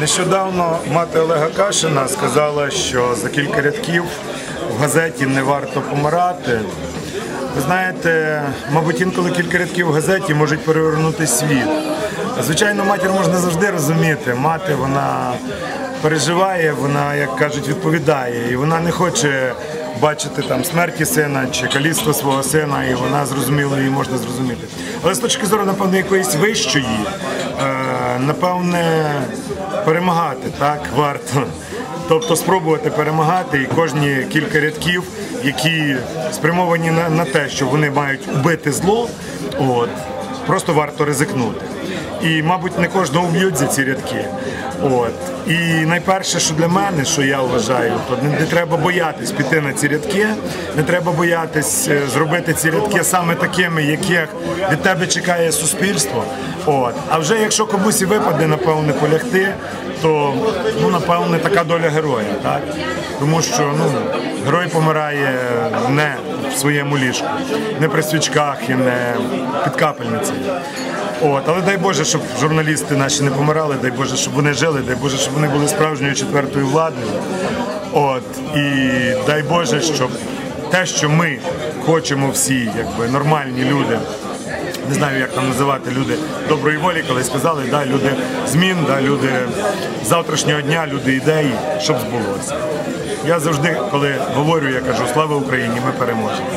Нещодавно мати Олега Кашина сказала, що за кілька рядків в газеті не варто помирати. Ви знаєте, мабуть, інколи кілька рядків в газеті можуть перевернути світ. Звичайно, матір можна завжди розуміти. Мати вона переживає, вона, як кажуть, відповідає, і вона не хоче бачити там смерті сина чи каліцтво свого сина, і вона зрозуміло її можна зрозуміти. Але з точки зору, напевно, якоїсь вищої, напевне, перемагати так варто. Тобто спробувати перемагати і кожні кілька рядків, які спрямовані на, на те, що вони мають убити зло, от, просто варто ризикнути. І, мабуть, не кожного вб'ють за ці рядки. От. І найперше, що для мене, що я вважаю, то не, не треба боятись піти на ці рядки, не треба боятись е, зробити ці рядки саме такими, яких від тебе чекає суспільство. От. А вже якщо комусь і випаде, напевне, полягти, то ну, напевне така доля героя. Так? Тому що ну, герой помирає не в своєму ліжку, не при свічках і не під капельницею. От, але дай Боже, щоб журналісти наші не помирали, дай Боже, щоб вони жили, дай Боже, щоб вони були справжньою четвертою владою. От, і дай Боже, щоб те, що ми хочемо всі, якби нормальні люди, не знаю, як там називати люди доброї волі, коли сказали, да, люди змін, да, люди завтрашнього дня, люди ідеї, щоб збулося. Я завжди, коли говорю, я кажу, слава Україні, ми переможемо.